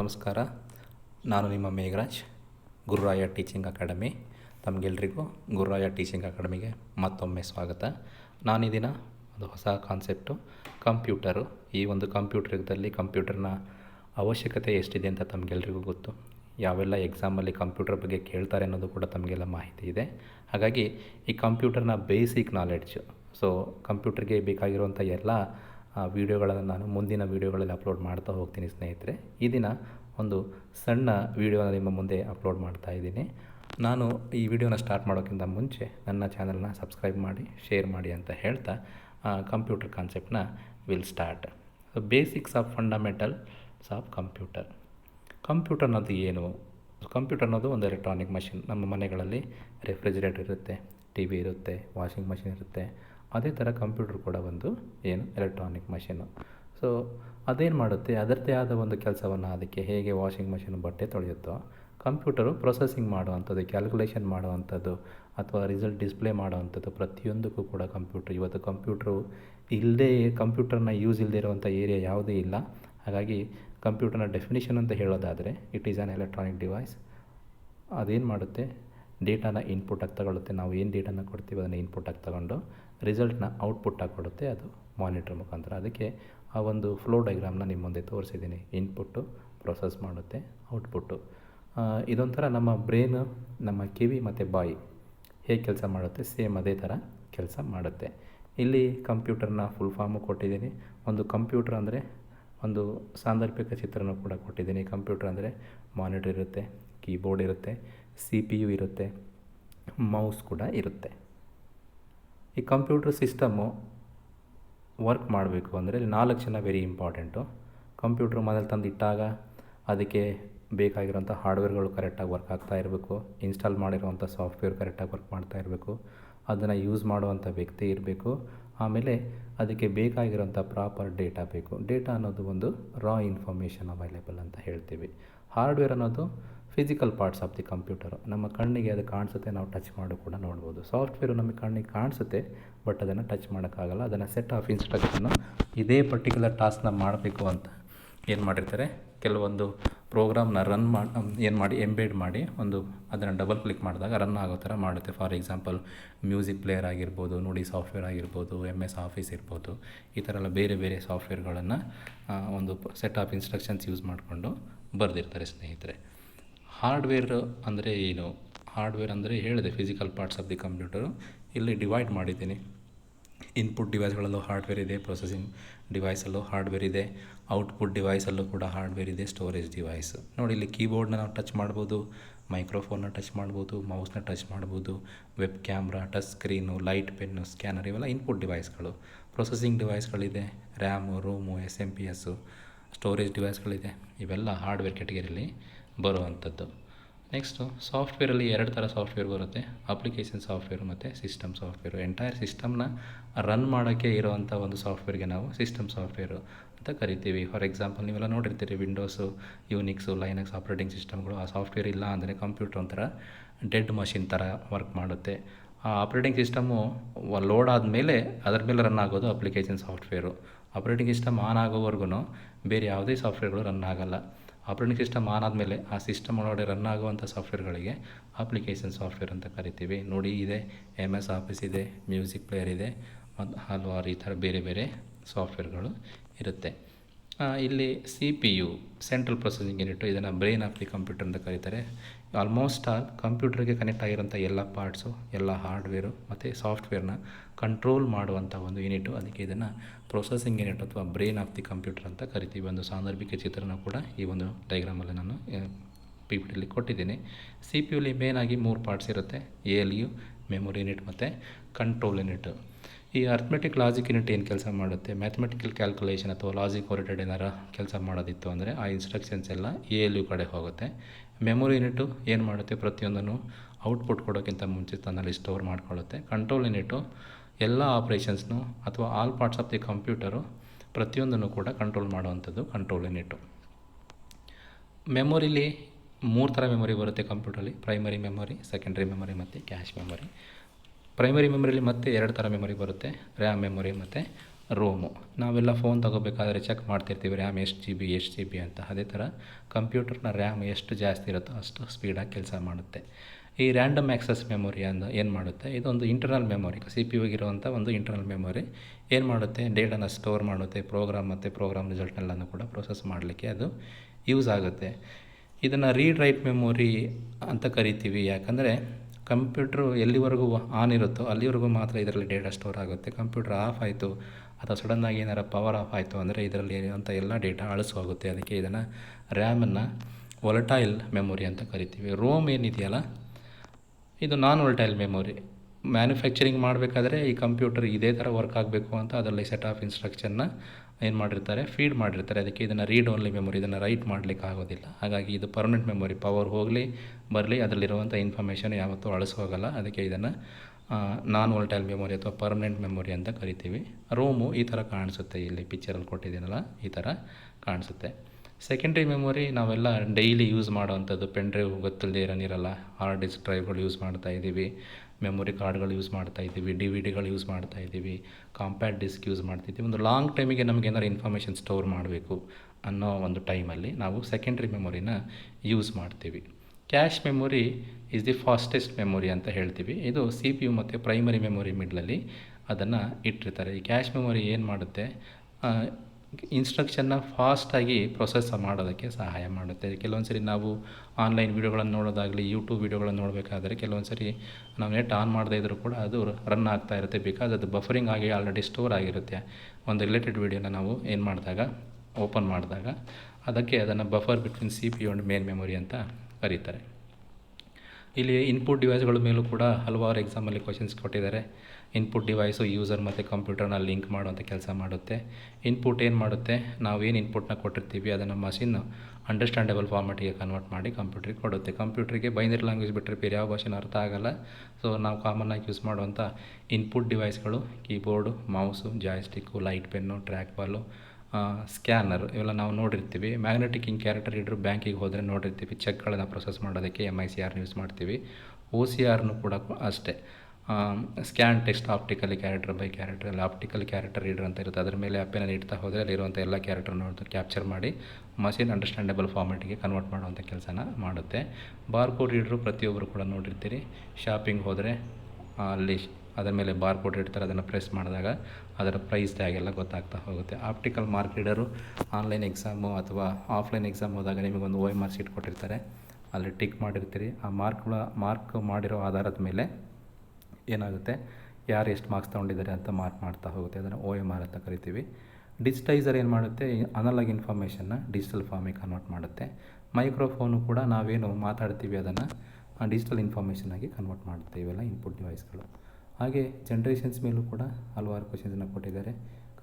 ನಮಸ್ಕಾರ. ನಾನು ನಿಮ್ಮ ಮೇಘರಾಜ್, ಗುರುರಾಯ ಟೀಚಿಂಗ್ ಅಕಾಡೆಮಿ. ತಮಗೆಲ್ರಿಗೂ ಗುರುರಾಯ ಟೀಚಿಂಗ್ ಅಕಾಡೆಮಿಗೆ ಮತ್ತೊಮ್ಮೆ ಸ್ವಾಗತ. ನಾನೀ ದಿನ ಒಂದು ಹೊಸ ಕಾನ್ಸೆಪ್ಟು ಕಂಪ್ಯೂಟರು. ಈ ಒಂದು ಕಂಪ್ಯೂಟರ್ ಯುಗದಲ್ಲಿ ಕಂಪ್ಯೂಟರ್ನ ಅವಶ್ಯಕತೆ ಎಷ್ಟಿದೆ ಅಂತ ತಮಗೆಲ್ರಿಗೂ ಗೊತ್ತು. ಯಾವೆಲ್ಲ ಎಕ್ಸಾಮಲ್ಲಿ ಕಂಪ್ಯೂಟರ್ ಬಗ್ಗೆ ಕೇಳ್ತಾರೆ ಅನ್ನೋದು ಕೂಡ ತಮಗೆಲ್ಲ ಮಾಹಿತಿ ಇದೆ. ಹಾಗಾಗಿ ಈ ಕಂಪ್ಯೂಟರ್ನ ಬೇಸಿಕ್ ನಾಲೆಡ್ಜು ಸೊ ಕಂಪ್ಯೂಟರ್ಗೆ ಬೇಕಾಗಿರುವಂಥ ಎಲ್ಲ ವೀಡಿಯೋಗಳನ್ನು ನಾನು ಮುಂದಿನ ವೀಡಿಯೋಗಳಲ್ಲಿ ಅಪ್ಲೋಡ್ ಮಾಡ್ತಾ ಹೋಗ್ತೀನಿ ಸ್ನೇಹಿತರೆ. ಈ ದಿನ ಒಂದು ಸಣ್ಣ ವೀಡಿಯೋನ ನಿಮ್ಮ ಮುಂದೆ ಅಪ್ಲೋಡ್ ಮಾಡ್ತಾ ಇದ್ದೀನಿ. ನಾನು ಈ ವಿಡಿಯೋನ ಸ್ಟಾರ್ಟ್ ಮಾಡೋಕ್ಕಿಂತ ಮುಂಚೆ ನನ್ನ ಚಾನಲ್ನ ಸಬ್ಸ್ಕ್ರೈಬ್ ಮಾಡಿ, ಶೇರ್ ಮಾಡಿ ಅಂತ ಹೇಳ್ತಾ computer ಕಾನ್ಸೆಪ್ಟ್ನ will start. Basics of fundamentals of computer computer ಅನ್ನೋದು ಏನು? ಕಂಪ್ಯೂಟರ್ ಅನ್ನೋದು ಒಂದು ಎಲೆಕ್ಟ್ರಾನಿಕ್ ಮಷಿನ್ ನಮ್ಮ ಮನೆಗಳಲ್ಲಿ ರೆಫ್ರಿಜರೇಟರ್ ಇರುತ್ತೆ ಟಿ ವಿ ಇರುತ್ತೆ ವಾಷಿಂಗ್ ಮಷಿನ್ ಇರುತ್ತೆ ಅದೇ ಥರ ಕಂಪ್ಯೂಟರ್ ಕೂಡ ಒಂದು ಏನು ಎಲೆಕ್ಟ್ರಾನಿಕ್ ಮಷೀನು. ಸೊ ಅದೇನು ಮಾಡುತ್ತೆ? ಅದರದ್ದೇ ಆದ ಒಂದು ಕೆಲಸವನ್ನು ಅದಕ್ಕೆ ಹೇಗೆ ವಾಷಿಂಗ್ ಮಷೀನ್ ಬಟ್ಟೆ ತೊಳೆಯುತ್ತೋ, ಕಂಪ್ಯೂಟರು ಪ್ರೊಸೆಸಿಂಗ್ ಮಾಡುವಂಥದ್ದು, ಕ್ಯಾಲ್ಕುಲೇಷನ್ ಮಾಡುವಂಥದ್ದು, ಅಥವಾ ರಿಸಲ್ಟ್ ಡಿಸ್ಪ್ಲೇ ಮಾಡುವಂಥದ್ದು ಪ್ರತಿಯೊಂದಕ್ಕೂ ಕೂಡ ಕಂಪ್ಯೂಟರ್. ಇವತ್ತು ಕಂಪ್ಯೂಟ್ರು ಇಲ್ಲದೇ ಕಂಪ್ಯೂಟರ್ನ ಯೂಸ್ ಇಲ್ಲದೇ ಇರುವಂಥ ಏರಿಯಾ ಯಾವುದೇ ಇಲ್ಲ. ಹಾಗಾಗಿ ಕಂಪ್ಯೂಟರ್ನ ಡೆಫಿನಿಷನ್ ಅಂತ ಹೇಳೋದಾದರೆ, it is an electronic device. ಅದೇನು ಮಾಡುತ್ತೆ? ಡೇಟಾನ ಇನ್ಪುಟಾಗಿ ತಗೊಳ್ಳುತ್ತೆ. ನಾವು ಏನು ಡೇಟಾನ ಕೊಡ್ತೀವಿ ಅದನ್ನು ಇನ್ಪುಟಾಗಿ ತಗೊಂಡು ರಿಸಲ್ಟ್ನ ಔಟ್ಪುಟ್ಟಾಗಿ ಕೊಡುತ್ತೆ. ಅದು ಮಾನಿಟ್ರ್ ಮುಖಾಂತರ. ಅದಕ್ಕೆ ಆ ಒಂದು ಫ್ಲೋ ಡೈಗ್ರಾಮ್ನ ನಿಮ್ಮ ಮುಂದೆ ತೋರಿಸಿದ್ದೀನಿ. ಇನ್ಪುಟ್ಟು ಪ್ರೊಸೆಸ್ ಮಾಡುತ್ತೆ ಔಟ್ಪುಟ್ಟು ಇದೊಂಥರ ನಮ್ಮ ಬ್ರೈನು ನಮ್ಮ ಕಿವಿ ಮತ್ತು ಬಾಯಿ ಹೇಗೆ ಕೆಲಸ ಮಾಡುತ್ತೆ? ಸೇಮ್ ಅದೇ ಥರ ಕೆಲಸ ಮಾಡುತ್ತೆ. ಇಲ್ಲಿ ಕಂಪ್ಯೂಟರ್ನ ಫುಲ್ ಫಾರ್ಮು ಕೊಟ್ಟಿದ್ದೀನಿ. ಒಂದು ಕಂಪ್ಯೂಟರ್ ಅಂದರೆ ಒಂದು ಸಾಂದರ್ಭಿಕ ಚಿತ್ರನೂ ಕೂಡ ಕೊಟ್ಟಿದ್ದೀನಿ. ಕಂಪ್ಯೂಟರ್ ಅಂದರೆ ಮಾನಿಟರ್ ಇರುತ್ತೆ ಕೀಬೋರ್ಡ್ ಇರುತ್ತೆ. ಸಿ ಪಿ ಯು ಇರುತ್ತೆ, ಮೌಸ್ ಕೂಡ ಇರುತ್ತೆ. ಈ ಕಂಪ್ಯೂಟರ್ ಸಿಸ್ಟಮು ವರ್ಕ್ ಮಾಡಬೇಕು ಅಂದರೆ ನಾಲ್ಕು ಜನ ವೆರಿ ಇಂಪಾರ್ಟೆಂಟು. ಕಂಪ್ಯೂಟ್ರ್ ಮನೇಲಿ ತಂದು ಇಟ್ಟಾಗ ಅದಕ್ಕೆ ಬೇಕಾಗಿರೋಂಥ ಹಾರ್ಡ್ವೇರ್ಗಳು ಕರೆಕ್ಟಾಗಿ ವರ್ಕ್ ಆಗ್ತಾ ಇರಬೇಕು, ಇನ್ಸ್ಟಾಲ್ ಮಾಡಿರುವಂಥ ಸಾಫ್ಟ್ವೇರ್ ಕರೆಕ್ಟಾಗಿ ವರ್ಕ್ ಮಾಡ್ತಾ ಇರಬೇಕು, ಅದನ್ನು ಯೂಸ್ ಮಾಡುವಂಥ ವ್ಯಕ್ತಿ ಇರಬೇಕು, ಆಮೇಲೆ ಅದಕ್ಕೆ ಬೇಕಾಗಿರೋಂಥ ಪ್ರಾಪರ್ ಡೇಟಾ ಬೇಕು. ಡೇಟಾ ಅನ್ನೋದು ಒಂದು ರಾ ಇನ್ಫಾರ್ಮೇಷನ್ ಅವೈಲೇಬಲ್ ಅಂತ ಹೇಳ್ತೀವಿ. ಹಾರ್ಡ್ವೇರ್ ಅನ್ನೋದು physical parts of the computer ನಮ್ಮ ಕಣ್ಣಿಗೆ ಅದು ಕಾಣಿಸುತ್ತೆ, ನಾವು ಟಚ್ ಮಾಡಿ ಕೂಡ ನೋಡ್ಬೋದು. ಸಾಫ್ಟ್ವೇರು ನಮ್ಮ ಕಣ್ಣಿಗೆ ಕಾಣಿಸುತ್ತೆ ಬಟ್ ಅದನ್ನು ಟಚ್ ಮಾಡೋಕ್ಕಾಗಲ್ಲ. ಅದನ್ನು ಸೆಟ್ ಆಫ್ ಇನ್ಸ್ಟ್ರಕ್ಷನ್ನು ಇದೇ ಪರ್ಟಿಕ್ಯುಲರ್ ಟಾಸ್ಕ್ನ ಮಾಡಬೇಕು ಅಂತ ಏನು ಮಾಡಿರ್ತಾರೆ? ಕೆಲವೊಂದು ಪ್ರೋಗ್ರಾಮ್ನ ರನ್ ಮಾಡಿ ಏನು ಮಾಡಿ ಎಂಬೇಡ್ ಮಾಡಿ ಒಂದು ಅದನ್ನು ಡಬಲ್ ಕ್ಲಿಕ್ ಮಾಡಿದಾಗ ರನ್ ಆಗೋ ಥರ ಮಾಡುತ್ತೆ. ಫಾರ್ ಎಕ್ಸಾಂಪಲ್ ಮ್ಯೂಸಿಕ್ ಪ್ಲೇಯರ್ ಆಗಿರ್ಬೋದು, ನೋಡಿ ಸಾಫ್ಟ್ವೇರ್ ಆಗಿರ್ಬೋದು ಎಂ ಎಸ್ ಆಫೀಸ್ ಇರ್ಬೋದು, ಈ ಥರ ಎಲ್ಲ ಬೇರೆ ಬೇರೆ ಸಾಫ್ಟ್ವೇರ್ಗಳನ್ನು ಒಂದು ಸೆಟ್ ಆಫ್ ಇನ್ಸ್ಟ್ರಕ್ಷನ್ಸ್ ಯೂಸ್ ಮಾಡಿಕೊಂಡು ಬರೆದಿರ್ತಾರೆ ಸ್ನೇಹಿತರೆ. ಹಾರ್ಡ್ವೇರ್ ಅಂದರೆ ಏನು? ಹಾರ್ಡ್ವೇರ್ ಅಂದರೆ ಹೇಳಿದೆ physical parts of the computer ಇಲ್ಲಿ ಡಿವೈಡ್ ಮಾಡಿದ್ದೀನಿ. ಇನ್ಪುಟ್ ಡಿವೈಸ್ಗಳಲ್ಲೂ ಹಾರ್ಡ್ವೇರ್ ಇದೆ ಪ್ರೊಸೆಸಿಂಗ್ ಡಿವೈಸಲ್ಲೂ ಹಾರ್ಡ್ವೇರ್ ಇದೆ ಔಟ್ಪುಟ್ ಡಿವೈಸಲ್ಲೂ ಕೂಡ ಹಾರ್ಡ್ವೇರ್ ಇದೆ ಸ್ಟೋರೇಜ್ ಡಿವೈಸ್ ನೋಡಿ, ಇಲ್ಲಿ ಕೀಬೋರ್ಡ್ನ ನಾವು ಟಚ್ ಮಾಡ್ಬೋದು ಮೈಕ್ರೋಫೋನ್ನ ಟಚ್ ಮಾಡ್ಬೋದು ಮೌಸ್ನ ಟಚ್ ಮಾಡ್ಬೋದು web camera touch screen light pen scanner ಇವೆಲ್ಲ ಇನ್ಪುಟ್ ಡಿವೈಸ್ಗಳು processing ಡಿವೈಸ್ಗಳಿದೆ RAM ROM S M P S storage ಡಿವೈಸ್ಗಳಿದೆ ಇವೆಲ್ಲ ಹಾರ್ಡ್ವೇರ್ ಕ್ಯಾಟಗರಿಯಲ್ಲಿ ಬರುವಂಥದ್ದು. ನೆಕ್ಸ್ಟು ಸಾಫ್ಟ್ವೇರಲ್ಲಿ ಎರಡು ಥರ ಸಾಫ್ಟ್ವೇರ್ ಬರುತ್ತೆ. ಅಪ್ಲಿಕೇಶನ್ ಸಾಫ್ಟ್ವೇರ್ ಮತ್ತು ಸಿಸ್ಟಮ್ ಸಾಫ್ಟ್ವೇರು ಎಂಟೈರ್ ಸಿಸ್ಟಮ್ನ ರನ್ ಮಾಡೋಕ್ಕೆ ಇರೋವಂಥ ಒಂದು ಸಾಫ್ಟ್ವೇರ್ಗೆ ನಾವು ಸಿಸ್ಟಮ್ ಸಾಫ್ಟ್ವೇರು ಅಂತ ಕರಿತೀವಿ. ಫಾರ್ ಎಕ್ಸಾಂಪಲ್ ನೀವೆಲ್ಲ ನೋಡಿರ್ತೀರಿ ವಿಂಡೋಸು ಯೂನಿಕ್ಸು ಲೈನಕ್ಸ್ ಆಪ್ರೇಟಿಂಗ್ ಸಿಸ್ಟಮ್ಗಳು ಆ ಸಾಫ್ಟ್ವೇರ್ ಇಲ್ಲ ಅಂದರೆ ಕಂಪ್ಯೂಟರ್ ಒಂಥರ ಡೆಡ್ ಮಷಿನ್ ಥರ ವರ್ಕ್ ಮಾಡುತ್ತೆ. ಆ ಆಪ್ರೇಟಿಂಗ್ ಸಿಸ್ಟಮು ಲೋಡ್ ಆದಮೇಲೆ ಅದರ ಮೇಲೆ ರನ್ ಆಗೋದು application software operating system on ಆಗೋವರೆಗೂ ಬೇರೆ ಯಾವುದೇ ಸಾಫ್ಟ್ವೇರ್ಗಳು ರನ್ ಆಗೋಲ್ಲ. ಆಪ್ರೇಟಿಂಗ್ ಸಿಸ್ಟಮ್ ಆನ್ ಆದಮೇಲೆ ಆ ಸಿಸ್ಟಮ್ ಒಳಗಡೆ ರನ್ ಆಗುವಂಥ ಸಾಫ್ಟ್ವೇರ್ಗಳಿಗೆ ಅಪ್ಲಿಕೇಶನ್ ಸಾಫ್ಟ್ವೇರ್ ಅಂತ ಕರಿತೀವಿ. ನೋಡಿ, ಇದೆ. ಎಂ ಎಸ್ ಆಫೀಸ್ ಇದೆ, ಮ್ಯೂಸಿಕ್ ಪ್ಲೇಯರ್ ಇದೆ ಮತ್ತು ಹಲವಾರು ಈ ಥರ ಬೇರೆ ಬೇರೆ ಸಾಫ್ಟ್ವೇರ್ಗಳು ಇರುತ್ತೆ. ಇಲ್ಲಿ C P U, central processing unit, ಇದನ್ನು ಬ್ರೈನ್ ಆಫ್ ದಿ ಕಂಪ್ಯೂಟರ್ ಅಂತ ಕರೀತಾರೆ. ಆಲ್ಮೋಸ್ಟ್ ಆಲ್ ಕಂಪ್ಯೂಟರ್ಗೆ ಕನೆಕ್ಟ್ ಆಗಿರೋಂಥ ಎಲ್ಲ ಪಾರ್ಟ್ಸು ಎಲ್ಲ ಹಾರ್ಡ್ವೇರು ಮತ್ತು ಸಾಫ್ಟ್ವೇರ್ನ ಕಂಟ್ರೋಲ್ ಮಾಡುವಂಥ ಒಂದು ಯೂನಿಟು ಅದಕ್ಕೆ ಇದನ್ನು ಪ್ರೊಸೆಸಿಂಗ್ ಯೂನಿಟ್ ಅಥವಾ ಬ್ರೈನ್ ಆಫ್ ದಿ ಕಂಪ್ಯೂಟರ್ ಅಂತ ಕರಿತೀವಿ. ಒಂದು ಸಾಂದರ್ಭಿಕ ಚಿತ್ರನ ಕೂಡ ಈ ಒಂದು ಡೈಗ್ರಾಮಲ್ಲಿ ನಾನು ಪಿ ಪಿ ಟಿಲಿ ಕೊಟ್ಟಿದ್ದೀನಿ ಸಿ ಪಿ ಯುಲಿ ಮೇನಾಗಿ ಮೂರು ಪಾರ್ಟ್ಸ್ ಇರುತ್ತೆ. A L U memory unit ಮತ್ತು ಕಂಟ್ರೋಲ್ ಯೂನಿಟ್ ಈ ಅರ್ಥಮೆಟಿಕ್ ಲಾಜಿಕ್ ಯೂನಿಟ್ ಏನು ಕೆಲಸ ಮಾಡುತ್ತೆ? ಮ್ಯಾಥಮೆಟಿಕಲ್ ಕ್ಯಾಲ್ಕುಲೇಷನ್ ಅಥವಾ ಲಾಜಿಕ್ ಓರಿಟೆಡ್ ಏನಾರ ಕೆಲಸ ಮಾಡೋದಿತ್ತು ಅಂದರೆ ಆ ಇನ್ಸ್ಟ್ರಕ್ಷನ್ಸ್ ಎಲ್ಲ ಎ ಎಲ್ ಯು ಕಡೆ ಹೋಗುತ್ತೆ. ಮೆಮೊರಿ ಯೂನಿಟು ಏನು ಮಾಡುತ್ತೆ? ಪ್ರತಿಯೊಂದನ್ನು ಔಟ್ಪುಟ್ ಕೊಡೋಕ್ಕಿಂತ ಮುಂಚೆ ತನ್ನಲ್ಲಿ ಸ್ಟೋರ್ ಮಾಡ್ಕೊಳ್ಳುತ್ತೆ. ಕಂಟ್ರೋಲ್ ಯೂನಿಟು ಎಲ್ಲ ಆಪ್ರೇಷನ್ಸ್ನು ಅಥವಾ all parts of the computer ಪ್ರತಿಯೊಂದನ್ನು ಕೂಡ ಕಂಟ್ರೋಲ್ ಮಾಡುವಂಥದ್ದು ಕಂಟ್ರೋಲ್ ಯೂನಿಟು ಮೆಮೊರಿಲಿ ಮೂರು ಥರ ಮೆಮೊರಿ ಬರುತ್ತೆ ಕಂಪ್ಯೂಟರಲ್ಲಿ ಪ್ರೈಮರಿ ಮೆಮೊರಿ ಸೆಕೆಂಡ್ರಿ ಮೆಮೊರಿ ಮತ್ತು ಕ್ಯಾಶ್ ಮೆಮೊರಿ ಪ್ರೈಮರಿ ಮೆಮೊರಿಲಿ ಮತ್ತೆ ಎರಡು ಥರ ಮೆಮೊರಿ ಬರುತ್ತೆ. ರ್ಯಾಮ್ ಮೆಮೊರಿ ಮತ್ತು ರೋಮು ನಾವೆಲ್ಲ ಫೋನ್ ತೊಗೋಬೇಕಾದ್ರೆ ಚೆಕ್ ಮಾಡ್ತಿರ್ತೀವಿ ರ್ಯಾಮ್ ಎಷ್ಟು ಜಿ ಬಿ ಎಷ್ಟು ಜಿ ಬಿ ಅಂತ. ಅದೇ ಥರ ಕಂಪ್ಯೂಟರ್ನ ರ್ಯಾಮ್ ಎಷ್ಟು ಜಾಸ್ತಿ ಇರುತ್ತೋ ಅಷ್ಟು ಸ್ಪೀಡಾಗಿ ಕೆಲಸ ಮಾಡುತ್ತೆ. ಈ ರ್ಯಾಂಡಮ್ ಆ್ಯಕ್ಸಸ್ ಮೆಮೊರಿ ಅಂತ ಏನು ಮಾಡುತ್ತೆ? ಇದೊಂದು ಇಂಟರ್ನಲ್ ಮೆಮೊರಿ ಸಿ ಪಿ ಯುಗಿರುವಂಥ ಒಂದು ಇಂಟರ್ನಲ್ ಮೆಮೊರಿ ಏನು ಮಾಡುತ್ತೆ? ಡೇಟಾನ ಸ್ಟೋರ್ ಮಾಡುತ್ತೆ ಪ್ರೋಗ್ರಾಮ್ ಮತ್ತು ಪ್ರೋಗ್ರಾಮ್ ರಿಸಲ್ಟ್ನೆಲ್ಲನೂ ಕೂಡ ಪ್ರೊಸೆಸ್ ಮಾಡಲಿಕ್ಕೆ ಅದು ಯೂಸ್ ಆಗುತ್ತೆ. ಇದನ್ನು ರೀಡ್ ರೈಟ್ ಮೆಮೊರಿ ಅಂತ ಕರಿತೀವಿ. ಯಾಕಂದರೆ ಕಂಪ್ಯೂಟ್ರು ಎಲ್ಲಿವರೆಗೂ ಆನ್ ಇರುತ್ತೋ ಅಲ್ಲಿವರೆಗೂ ಮಾತ್ರ ಇದರಲ್ಲಿ ಡೇಟಾ ಸ್ಟೋರ್ ಆಗುತ್ತೆ. ಕಂಪ್ಯೂಟರ್ ಆಫ್ ಆಯಿತು, ಅಥವಾ ಸಡನ್ನಾಗಿ ಏನಾರು ಪವರ್ ಆಫ್ ಆಯಿತು ಅಂದರೆ ಇದರಲ್ಲಿ ಅಂತ ಎಲ್ಲ ಡೇಟಾ ಅಳಿಸು ಹೋಗುತ್ತೆ ಅದಕ್ಕೆ ಇದನ್ನು ರ್ಯಾಮನ್ನು ವೊಲಟೈಲ್ ಮೆಮೊರಿ ಅಂತ ಕರಿತೀವಿ. ರೋಮ್ ಏನಿದೆಯಲ್ಲ, ಇದು ನಾನ್ ವೊಲಟೈಲ್ ಮೆಮೊರಿ ಮ್ಯಾನುಫ್ಯಾಕ್ಚರಿಂಗ್ ಮಾಡಬೇಕಾದ್ರೆ ಈ ಕಂಪ್ಯೂಟರ್ ಇದೇ ಥರ ವರ್ಕ್ ಆಗಬೇಕು ಅಂತ ಅದರಲ್ಲಿ ಸೆಟ್ ಆಫ್ ಇನ್ಸ್ಟ್ರಕ್ಷನ್ನ ಏನು ಮಾಡಿರ್ತಾರೆ? ಫೀಡ್ ಮಾಡಿರ್ತಾರೆ. ಅದಕ್ಕೆ ಇದನ್ನು ರೀಡ್ ಓನ್ಲಿ ಮೆಮೊರಿ ಇದನ್ನು ರೈಟ್ ಮಾಡಲಿಕ್ಕೆ ಆಗೋದಿಲ್ಲ. ಹಾಗಾಗಿ ಇದು ಪರ್ಮನೆಂಟ್ ಮೆಮೊರಿ ಪವರ್ ಹೋಗಲಿ, ಬರಲಿ ಅದರಲ್ಲಿರುವಂಥ ಇನ್ಫಾರ್ಮೇಷನ್ ಯಾವತ್ತೂ ಅಳಿಸೋಗಲ್ಲ ಅದಕ್ಕೆ ಇದನ್ನು ನಾನ್ ವೋಲ್ಟೈಲ್ ಮೆಮೊರಿ ಅಥವಾ ಪರ್ಮನೆಂಟ್ ಮೆಮೊರಿ ಅಂತ ಕರಿತೀವಿ. ರೂಮು ಈ ಥರ ಕಾಣಿಸುತ್ತೆ. ಇಲ್ಲಿ ಪಿಕ್ಚರಲ್ಲಿ ಕೊಟ್ಟಿದ್ದೀನಲ್ಲ, ಈ ಥರ ಕಾಣಿಸುತ್ತೆ. ಸೆಕೆಂಡ್ರಿ ಮೆಮೊರಿ ನಾವೆಲ್ಲ ಡೈಲಿ ಯೂಸ್ ಮಾಡೋವಂಥದ್ದು. ಪೆನ್ ಡ್ರೈವ್ ಗೊತ್ತಿಲ್ಲದೆ ಇರೋನಿರಲ್ಲ ಹಾರ್ಡ್ ಡಿಸ್ಕ್ ಡ್ರೈವ್ಗಳು ಯೂಸ್ ಮಾಡ್ತಾ ಇದ್ದೀವಿ. ಮೆಮೊರಿ ಕಾರ್ಡ್ಗಳು ಯೂಸ್ ಮಾಡ್ತಾ ಇದ್ದೀವಿ ಡಿ ವಿ ಡಿಗಳು ಯೂಸ್ ಮಾಡ್ತಾ ಇದ್ದೀವಿ ಕಾಂಪ್ಯಾಕ್ಟ್ ಡಿಸ್ಕ್ ಯೂಸ್ ಮಾಡ್ತಿದ್ದೀವಿ ಒಂದು ಲಾಂಗ್ ಟೈಮಿಗೆ ನಮಗೆ ಏನಾರು ಇನ್ಫಾರ್ಮೇಷನ್ ಸ್ಟೋರ್ ಮಾಡಬೇಕು ಅನ್ನೋ ಒಂದು ಟೈಮಲ್ಲಿ ನಾವು ಸೆಕೆಂಡ್ರಿ ಮೆಮೊರಿನ ಯೂಸ್ ಮಾಡ್ತೀವಿ. Cache memory is the fastest memory ಅಂತ ಹೇಳ್ತೀವಿ. ಇದು ಸಿ ಪಿ ಯು ಮತ್ತು ಪ್ರೈಮರಿ ಮೆಮೊರಿ ಮಿಡ್ಲಲ್ಲಿ ಅದನ್ನು ಇಟ್ಟಿರ್ತಾರೆ. ಈ ಕ್ಯಾಶ್ ಮೆಮೊರಿ ಏನು ಮಾಡುತ್ತೆ? ಇನ್ಸ್ಟ್ರಕ್ಷನ್ನ ಫಾಸ್ಟಾಗಿ ಪ್ರೊಸೆಸ್ ಮಾಡೋದಕ್ಕೆ ಸಹಾಯ ಮಾಡುತ್ತೆ. ಕೆಲವೊಂದು ಸರಿ ನಾವು ಆನ್ಲೈನ್ ವೀಡಿಯೋಗಳನ್ನು ನೋಡೋದಾಗಲಿ ಯೂಟ್ಯೂಬ್ ವೀಡಿಯೋಗಳನ್ನು ನೋಡಬೇಕಾದ್ರೆ ಕೆಲವೊಂದು ಸರಿ ನಾವು ನೆಟ್ ಆನ್ ಮಾಡದೇ ಇದ್ದರೂ ಕೂಡ ಅದು ರನ್ ಆಗ್ತಾ ಇರುತ್ತೆ. ಬಿಕಾಸ್ ಅದು ಬಫರಿಂಗ್ ಆಗಿ ಆಲ್ರೆಡಿ ಸ್ಟೋರ್ ಆಗಿರುತ್ತೆ. ಒಂದು ರಿಲೇಟೆಡ್ ವೀಡಿಯೋನ ನಾವು ಏನು ಮಾಡಿದಾಗ ಓಪನ್ ಮಾಡಿದಾಗ, ಅದಕ್ಕೆ ಅದನ್ನು buffer between C P U and main memory ಅಂತ ಕರೀತಾರೆ. ಇಲ್ಲಿ ಇನ್ಪುಟ್ ಡಿವೈಸ್ಗಳ ಮೇಲೂ ಕೂಡ ಹಲವಾರು ಎಕ್ಸಾಮಲ್ಲಿ ಕ್ವಶನ್ಸ್ ಕೊಟ್ಟಿದ್ದಾರೆ. ಇನ್ಪುಟ್ ಡಿವೈಸು ಯೂಸರ್ ಮತ್ತು ಕಂಪ್ಯೂಟರ್ನ ಲಿಂಕ್ ಮಾಡುವಂಥ ಕೆಲಸ ಮಾಡುತ್ತೆ. ಇನ್ಪುಟ್ ಏನು ಮಾಡುತ್ತೆ? ನಾವೇನು ಇನ್ಪುಟ್ನ ಕೊಟ್ಟಿರ್ತೀವಿ, ಅದನ್ನು ಮಷಿನ್ ಅಂಡರ್ಸ್ಟ್ಯಾಂಡೇಬಲ್ ಫಾರ್ಮೆಟಿಗೆ ಕನ್ವರ್ಟ್ ಮಾಡಿ ಕಂಪ್ಯೂಟ್ರಿಗೆ ಕೊಡುತ್ತೆ. ಕಂಪ್ಯೂಟ್ರಿಗೆ ಬೈನರಿ ಲ್ಯಾಂಗ್ವೇಜ್ ಬಿಟ್ಟರೆ ಬೇರೆ ಯಾವ ಭಾಷೆನ ಅರ್ಥ ಆಗಲ್ಲ. ಸೊ ನಾವು ಕಾಮನ್ನಾಗಿ ಯೂಸ್ ಮಾಡುವಂಥ input ಡಿವೈಸ್ಗಳು keyboard mouse joystick light pen track ball scanner ಇವೆಲ್ಲ ನಾವು ನೋಡಿರ್ತೀವಿ. ಮ್ಯಾಗ್ನೆಟಿಕ್ ಇಂಕ್ ಕ್ಯಾರೆಕ್ಟರ್ ರೀಡ್ರು ಬ್ಯಾಂಕಿಗೆ ಹೋದರೆ ನೋಡಿರ್ತೀವಿ. ಚೆಕ್ಗಳನ್ನು ಪ್ರೊಸೆಸ್ ಮಾಡೋದಕ್ಕೆ M I C R use ಮಾಡ್ತೀವಿ. ಓ ಸಿ ಆರ್ನು ಕೂಡ ಅಷ್ಟೇ. Scan text optical character by character ಅಲ್ಲಿ ಆಪ್ಟಿಕಲ್ ಕ್ಯಾರೆಕ್ಟರ್ ರೀಡರ್ ಅಂತ ಇರುತ್ತೆ. ಅದರ ಮೇಲೆ ಅಪ್ಪೆನ ಇಡ್ತಾ ಹೋದರೆ ಅಲ್ಲಿರುವಂಥ ಎಲ್ಲ ಕ್ಯಾರೆಕ್ಟರ್ ನೋಡೋದು ಕ್ಯಾಪ್ಚರ್ ಮಾಡಿ ಮಷಿನ್ ಅಂಡರ್ಸ್ಟ್ಯಾಂಡೇಬಲ್ ಫಾರ್ಮೆಟಿಗೆ ಕನ್ವರ್ಟ್ ಮಾಡುವಂಥ ಕೆಲಸನ ಮಾಡುತ್ತೆ. ಬಾರ್ಕೋಡ್ ರೀಡರು ಪ್ರತಿಯೊಬ್ಬರು ಕೂಡ ನೋಡಿರ್ತೀರಿ. ಶಾಪಿಂಗ್ ಹೋದರೆ ಅಲ್ಲಿ ಅದರ ಮೇಲೆ ಬಾರ್ ಕೋಡ್ ಇಡ್ತಾರೆ, ಅದನ್ನು ಪ್ರೆಸ್ ಮಾಡಿದಾಗ ಅದರ ಪ್ರೈಸ್ ಟ್ಯಾಗ್ ಗೊತ್ತಾಗ್ತಾ ಹೋಗುತ್ತೆ. Optical mark reader online exam ಅಥವಾ ಆಫ್ಲೈನ್ ಎಕ್ಸಾಮ್ ಹೋದಾಗ ನಿಮಗೊಂದು ಓ ಎಂ ಆರ್ ಶೀಟ್ ಕೊಟ್ಟಿರ್ತಾರೆ. ಅಲ್ಲಿ ಟಿಕ್ ಮಾಡಿರ್ತೀರಿ. ಆ ಮಾರ್ಕ್ಗಳ ಮಾರ್ಕ್ ಮಾಡಿರೋ ಆಧಾರದ ಮೇಲೆ ಏನಾಗುತ್ತೆ? ಯಾರು ಎಷ್ಟು ಮಾರ್ಕ್ಸ್ ತೊಗೊಂಡಿದ್ದಾರೆ ಅಂತ ಮಾರ್ಕ್ ಮಾಡ್ತಾ ಹೋಗುತ್ತೆ. ಅದನ್ನು ಓ ಎಂ ಆರ್ ಅಂತ ಕರಿತೀವಿ. ಡಿಜಿಟೈಸರ್ ಏನು ಮಾಡುತ್ತೆ? ಅನಲಾಗ್ ಇನ್ಫಾರ್ಮೇಷನ್ನ ಡಿಜಿಟಲ್ ಫಾರ್ಮಿಗೆ ಕನ್ವರ್ಟ್ ಮಾಡುತ್ತೆ. ಮೈಕ್ರೋಫೋನು ಕೂಡ ನಾವೇನು ಮಾತಾಡ್ತೀವಿ ಅದನ್ನು ಡಿಜಿಟಲ್ ಇನ್ಫಾರ್ಮೇಷನ್ ಆಗಿ ಕನ್ವರ್ಟ್ ಮಾಡುತ್ತೆ. ಇವೆಲ್ಲ ಇನ್ಪುಟ್ ಡಿವೈಸ್ಗಳು ಹಾಗೆ ಜನ್ರೇಷನ್ಸ್ ಮೇಲೂ ಕೂಡ ಹಲವಾರು ಕ್ವಶನ್ಸನ್ನ ಕೊಟ್ಟಿದ್ದಾರೆ.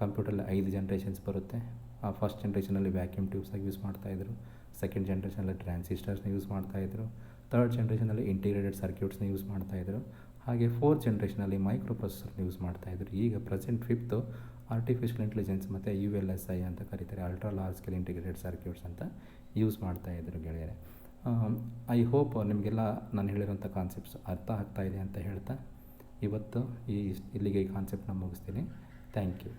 ಕಂಪ್ಯೂಟರಲ್ಲಿ ಐದು ಜನ್ರೇಷನ್ಸ್ ಬರುತ್ತೆ. ಆ ಫಸ್ಟ್ ಜನ್ರೇಷನಲ್ಲಿ ವ್ಯಾಕ್ಯೂಮ್ ಟ್ಯೂಬ್ಸಾಗಿ ಯೂಸ್ ಮಾಡ್ತಾಯಿದ್ರು ಸೆಕೆಂಡ್ ಜನ್ರೇಷನಲ್ಲಿ ಟ್ರಾನ್ಸಿಸ್ಟರ್ಸ್ನ ಯೂಸ್ ಮಾಡ್ತಾಯಿದ್ರು ಥರ್ಡ್ ಜನ್ರೇಷನಲ್ಲಿ ಇಂಟಿಗ್ರೇಟೆಡ್ ಸರ್ಕ್ಯೂಟ್ಸ್ನ ಯೂಸ್ ಮಾಡ್ತಾಯಿದ್ರು ಹಾಗೆ ಫೋರ್ತ್ ಜನ್ರೇಷನಲ್ಲಿ ಮೈಕ್ರೋ ಪ್ರೊಸೆಸರ್ನ ಯೂಸ್ ಮಾಡ್ತಾಯಿದ್ರು ಈಗ ಪ್ರೆಸೆಂಟ್ ಫಿಫ್ತು ಆರ್ಟಿಫಿಷಿಯಲ್ ಇಂಟೆಲಿಜೆನ್ಸ್ ಮತ್ತು ಯು ಎಲ್ ಎಸ್ ಐ ಅಂತ ಕರೀತಾರೆ. Ultra large scale integrated circuits ಅಂತ ಯೂಸ್ ಮಾಡ್ತಾಯಿದ್ರು ಗೆಳೆಯರೆ. ಐ ಹೋಪ್ ನಿಮಗೆಲ್ಲ ನಾನು ಹೇಳಿರೋಂಥ ಕಾನ್ಸೆಪ್ಟ್ಸ್ ಅರ್ಥ ಆಗ್ತಾಯಿದೆ ಅಂತ ಹೇಳ್ತಾ ಇವತ್ತು ಈ ಇಲ್ಲಿಗೆ ಈ ಕಾನ್ಸೆಪ್ಟ್ನ ಮುಗಿಸ್ತೀನಿ. Thank you